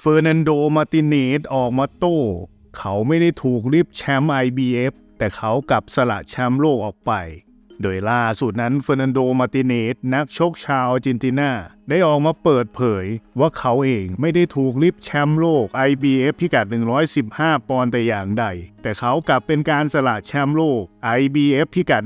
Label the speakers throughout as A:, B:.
A: เฟอร์นันโด มาร์ติเนสออกมาโต้ เขาไม่ได้ถูกริบแชมป์ IBF แต่เขากลับสละแชมป์โลกออกไป โดยล่าสุดนั้นเฟอร์นันโด มาร์ติเนสนักชกชาวอาร์เจนตินาได้ออกมาเปิดเผยว่าเขาเองไม่ได้ถูกริบแชมป์โลก IBF พิกัด 115 ปอนด์แต่อย่างใด แต่เขากลับเป็นการสละแชมป์โลก IBF พิกัด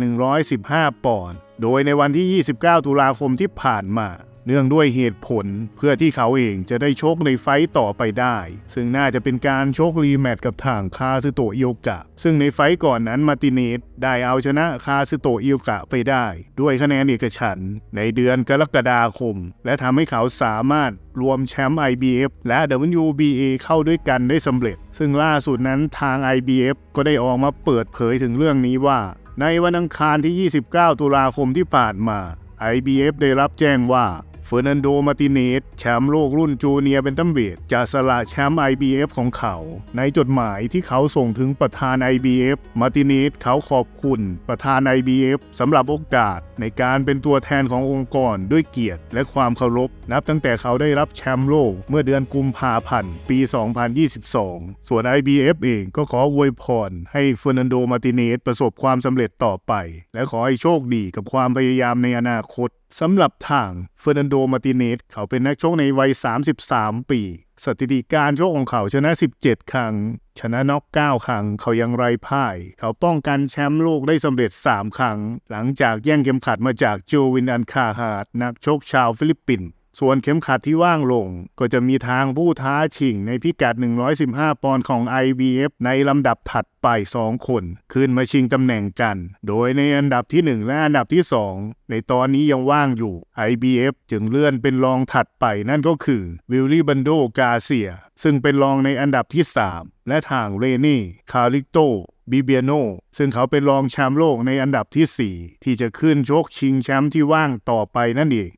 A: 115 ปอนด์ โดยในวันที่ 29 ตุลาคมที่ผ่านมา เนื่องด้วยเหตุผลเพื่อที่เขาเองจะได้โชกในไฟต์ต่อไปได้ ซึ่งน่าจะเป็นการโชกรีแมตช์กับทางคาซึโตะอิโอกะ ซึ่งในไฟต์ก่อนนั้นมาร์ติเนสได้เอาชนะคาซึโตะอิโอกะไปได้ ด้วยคะแนนเอกฉันในเดือนกรกฎาคม และทำให้เขาสามารถรวมแชมป์ IBF และ WBA เข้าด้วยกันได้สำเร็จ ซึ่งล่าสุดนั้นทาง IBF ก็ได้ออกมาเปิดเผยถึงเรื่องนี้ว่า ในวันอังคารที่ 29 ตุลาคมที่ผ่านมา IBF ได้รับแจ้งว่า ฟอร์นันโด มาร์ติเนสแชมป์โลกรุ่นจูเนียร์เบนตัมเวทจะสละแชมป์ IBF ของเขา ในจดหมายที่เขาส่งถึงประธาน IBF มาร์ติเนสเขาขอบคุณประธาน IBF สำหรับโอกาสในการเป็นตัวแทนขององค์กรด้วยเกียรติและความเคารพ นับตั้งแต่เขาได้รับแชมป์โลกเมื่อเดือนกุมภาพันธ์ ปี 2022 ส่วน IBF เองก็ขออวยพรให้เฟอร์นันโด มาร์ติเนสประสบความสำเร็จต่อไป และขอให้โชคดีกับความพยายามในอนาคตสำหรับทางเฟอร์นันโด มาร์ติเนสเขาเป็นนักชกในวัย 33 ปีสถิติการชกของเขาชนะ 17 ครั้ง ชนะน็อก9ครั้ง เขายังไร้พ่าย เขาป้องกันแชมป์โลกได้สำเร็จ 3 ครั้ง หลังจากแย่งเข็มขัดมาจากโจวินอันคาฮาดนักชกชาวฟิลิปปินส์ ส่วนเข็มขัดที่ว่างลง ก็จะมีทางผู้ท้าชิงในพิกัด 115 ปอนด์ของ IBF ในลำดับถัดไป 2 คน ขึ้นมาชิงตำแหน่งกัน โดยในอันดับที่ 1 และอันดับที่ 2 ในตอนนี้ยังว่างอยู่ IBF จึงเลื่อนเป็นรองถัดไปนั่นก็คือวิลลี่บันโดกาเซีย ซึ่งเป็นรองในอันดับที่ 3 และทางเรเน่คาริโตบิเบียโนซึ่งเขาเป็นรองแชมป์โลกในอันดับที่ 4 ที่จะขึ้นชกชิงแชมป์ที่ว่างต่อไปนั่นเอง